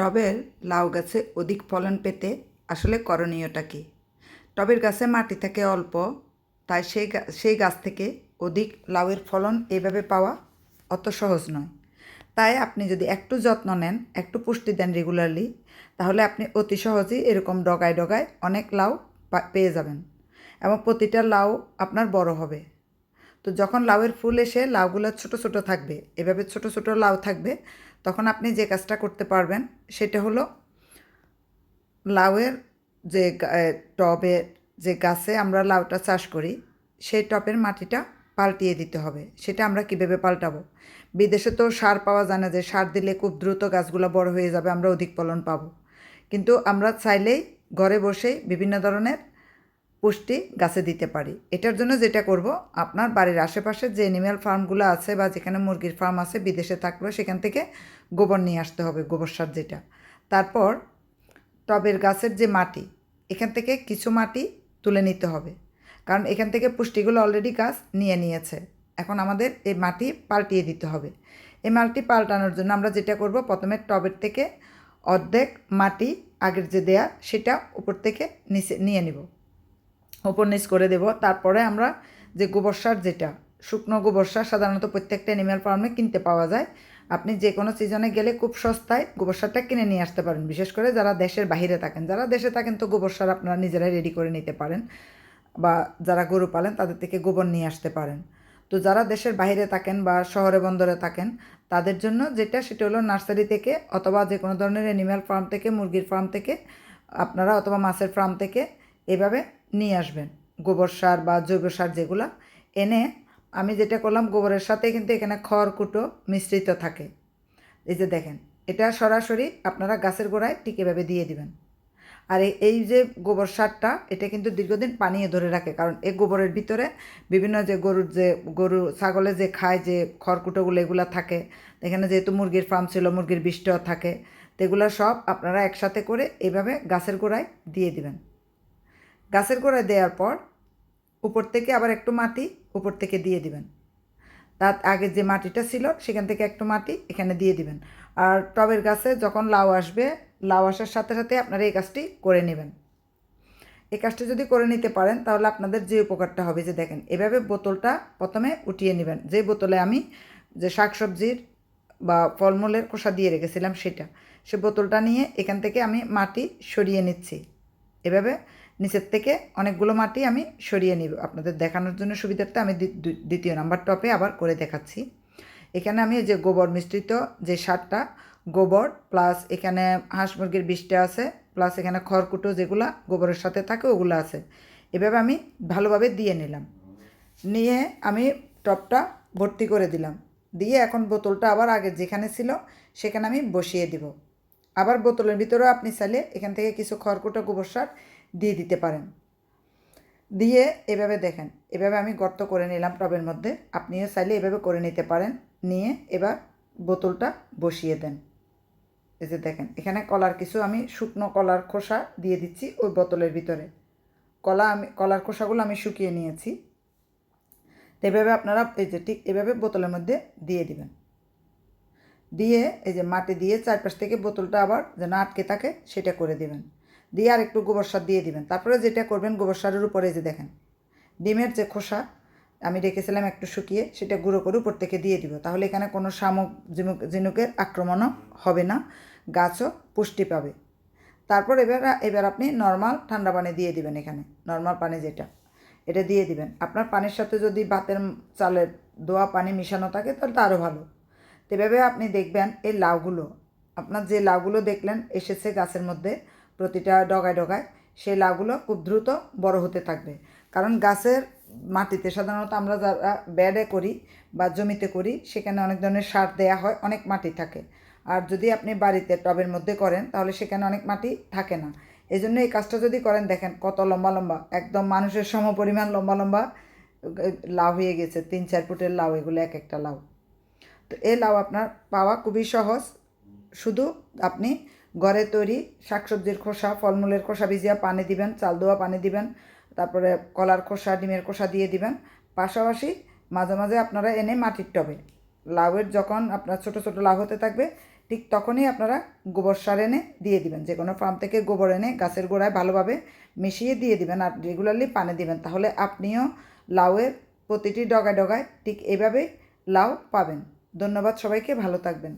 টবের লাউ গাছে অধিক ফলন পেতে আসলে করণীয়টা কী? টবের গাছে মাটি থাকে অল্প, তাই সেই সেই গাছ থেকে অধিক লাউয়ের ফলন এইভাবে পাওয়া অত সহজ নয়। তাই আপনি যদি একটু যত্ন নেন, একটু পুষ্টি দেন রেগুলারলি তাহলে আপনি অতি সহজেই এরকম ডগায় ডগায় অনেক লাউ পেয়ে যাবেন এবং প্রতিটা লাউ আপনার বড় হবে। তো যখন লাউয়ের ফুল এসে লাউগুলো ছোট ছোট থাকবে, এভাবে ছোট ছোট লাউ থাকবে তখন আপনি যে কাজটা করতে পারবেন, সেটা হলো লাউয়ের যে টবে যে গাছে আমরা লাউটা চাষ করি, সেই টবের মাটিটা পাল্টিয়ে দিতে হবে। সেটা আমরা কীভাবে পাল্টাবো? বিদেশে তো সার পাওয়া যায় না যে সার দিলে খুব দ্রুত গাছগুলো বড় হয়ে যাবে, আমরা অধিক ফলন পাবো। কিন্তু আমরা চাইলেই ঘরে বসেই বিভিন্ন ধরনের পুষ্টি গাছে দিতে পারি। এটার জন্য যেটা করব, আপনার বাড়ির আশেপাশে যে অ্যানিম্যাল ফার্মগুলো আছে বা যেখানে মুরগির ফার্ম আছে, বিদেশে থাকলেও সেখান থেকে গোবর নিয়ে আসতে হবে, গোবর সার যেটা। তারপর টবের গাছের যে মাটি, এখান থেকে কিছু মাটি তুলে নিতে হবে। কারণ এখান থেকে পুষ্টিগুলো অলরেডি গাছ নিয়ে নিয়েছে। এখন আমাদের এই মাটি পাল্টিয়ে দিতে হবে। এই মাটি পাল্টানোর জন্য আমরা যেটা করব, প্রথমে টবের থেকে অর্ধেক মাটি আগের যে দেয়া, সেটা উপর থেকে নিচে নিয়ে নিব। ওপর নিচ করে দেব। তারপরে আমরা যে গোবর সার যেটা, শুকনো গোবর সার সাধারণত প্রত্যেকটা অ্যানিম্যাল ফার্মে কিনতে পাওয়া যায়। আপনি যে কোনো সিজনে গেলে খুব সস্তায় গোবর সারটা কিনে নিয়ে আসতে পারেন। বিশেষ করে যারা দেশের বাইরে থাকেন, যারা দেশে থাকেন তো গোবর সার আপনারা নিজেরাই রেডি করে নিতে পারেন বা যারা গরু পালেন তাদের থেকে গোবর নিয়ে আসতে পারেন। তো যারা দেশের বাইরে থাকেন বা শহরে বন্দরে থাকেন, তাদের জন্য যেটা সেটা হলো নার্সারি থেকে অথবা যে কোনো ধরনের অ্যানিম্যাল ফার্ম থেকে, মুরগির ফার্ম থেকে আপনারা অথবা মাছের ফার্ম থেকে এভাবে নিয়ে আসবেন। গোবর সার বা জৈব সার যেগুলো এনে আমি যেটা করলাম, গোবরের সাথে কিন্তু এখানে খড়কুটো মিশ্রিত থাকে। এই যে দেখেন, এটা সরাসরি আপনারা গাছের গোড়ায় টিকেভাবে দিয়ে দিবেন। আর এই- যে গোবর সারটা, এটা কিন্তু দীর্ঘদিন পানিয়ে ধরে রাখে। কারণ এই গোবরের ভিতরে বিভিন্ন যে গরুর যে, গরু ছাগলে যে খায় যে খড়কুটোগুলো, এগুলো থাকে। এখানে যেহেতু মুরগির ফার্ম ছিল, মুরগির বিষটাও থাকে। তো এগুলো সব আপনারা একসাথে করে এইভাবে গাছের গোড়ায় দিয়ে দিবেন। গাছের গোড়ায় দেওয়ার পর উপর থেকে আবার একটু মাটি উপর থেকে দিয়ে দিবেন। তার আগে যে মাটিটা ছিল সেখান থেকে একটু মাটি এখানে দিয়ে দিবেন। আর টবের গাছে যখন লাউ আসবে, লাউ আসার সাথে সাথে আপনারা এই কাজটি করে নেবেন। এই কাজটি যদি করে নিতে পারেন, তাহলে আপনাদের যে উপকারটা হবে, যে দেখেন, এভাবে বোতলটা প্রথমে উঠিয়ে নেবেন। যে বোতলে আমি যে শাকসবজির বা ফলমূলের খোসা দিয়ে রেখেছিলাম সেটা, সে বোতলটা নিয়ে এখান থেকে আমি মাটি সরিয়ে নিচ্ছি। এভাবে নিচের থেকে অনেকগুলো মাটি আমি সরিয়ে নিব। আপনাদের দেখানোর জন্য সুবিধার্থে আমি দ্বি- দ্বি- দ্বিতীয় নাম্বার টপে আবার করে দেখাচ্ছি। এখানে আমি যে গোবর মিশ্রিত যে সারটা, গোবর প্লাস এখানে হাঁস মুরগির বিষটা আছে প্লাস এখানে খড়কুটো যেগুলো গোবরের সাথে থাকে ওগুলো আছে। এভাবে আমি ভালোভাবে দিয়ে নিলাম। নিয়ে আমি টপটা ভর্তি করে দিলাম। দিয়ে এখন বোতলটা আবার আগে যেখানে ছিল সেখানে আমি বসিয়ে দিব। আবার বোতলের ভিতরেও আপনি চাইলে এখান থেকে কিছু খড়কুটো, গোবর সার দিয়ে দিতে পারেন। দিয়ে এভাবে দেখেন, এভাবে আমি গর্ত করে নিলাম টবের মধ্যে। আপনিও চাইলে এভাবে করে নিতে পারেন। নিয়ে এবার বোতলটা বসিয়ে দেন। এই যে দেখেন, এখানে কলার কিছু আমি শুকনো কলার খোসা দিয়ে দিচ্ছি ওই বোতলের ভিতরে। কলা আমি, কলার খোসাগুলো আমি শুকিয়ে নিয়েছি। এভাবে আপনারা এই যে ঠিক এভাবে বোতলের মধ্যে দিয়ে দিবেন। দিয়ে এই যে মাটি দিয়ে চারপাশ থেকে বোতলটা আবার যেন আটকে থাকে, সেটা করে দিবেন। দিয়ে আর একটু গোবর সার দিয়ে দিবেন। তারপরে যেটা করবেন, গোবর সারের উপরে যে দেখেন, ডিমের যে খোসা আমি রেখেছিলাম একটু শুকিয়ে, সেটা গুঁড়ো করে উপর থেকে দিয়ে দিব। তাহলে এখানে কোনো শামুক ঝিনুক ঝিনুকের আক্রমণও হবে না, গাছও পুষ্টি পাবে। তারপর এবার এবার আপনি নর্মাল ঠান্ডা পানি দিয়ে দিবেন এখানে নর্মাল পানি যেটা, এটা দিয়ে দিবেন। আপনার পানির সাথে যদি ভাতের চালের দোয়া পানি মিশানো থাকে, তাহলে তো আরও ভালো। তো এভাবে আপনি দেখবেন এই লাউগুলো, আপনার যে লাউগুলো দেখলেন, এসেছে গাছের মধ্যে প্রতিটা ডগায় ডগায় সেই লাউগুলো খুব দ্রুত বড় হতে থাকবে। কারণ গাছের মাটিতে সাধারণত আমরা যারা ব্যাডে করি বা জমিতে করি, সেখানে অনেক ধরনের সার দেয়া হয়, অনেক মাটি থাকে। আর যদি আপনি বাড়িতে টবের মধ্যে করেন, তাহলে সেখানে অনেক মাটি থাকে না। এই জন্য এই কাজটা যদি করেন, দেখেন কত লম্বা লম্বা, একদম মানুষের সম পরিমাণ লম্বা লম্বা, লাউ হয়ে গেছে, তিন চার ফুটের লাউ, এগুলো এক একটা লাউ। তো এই লাউ আপনার পাওয়া খুবই সহজ। শুধু আপনি ঘরে তৈরি শাকসবজির খোসা, ফলমূলের খোসা ভিজিয়া পানি দিবেন, চাল দেওয়া পানি দিবেন, তারপরে কলার খোসা, ডিমের খোসা দিয়ে দিবেন। পাশাপাশি মাঝে মাঝে আপনারা এনে মাটির টবে লাউয়ের যখন আপনার ছোট ছোট লাউ হতে থাকবে, ঠিক তখনই আপনারা গোবর সার এনে দিয়ে দিবেন। যে কোনো ফার্ম থেকে গোবর এনে গাছের গোড়ায় ভালোভাবে মিশিয়ে দিয়ে দিবেন আর রেগুলারলি পানি দিবেন। তাহলে আপনিও লাউয়ের প্রতিটি ডগায় ডগায় ঠিক এভাবেই লাউ পাবেন। ধন্যবাদ সবাইকে, ভালো থাকবেন।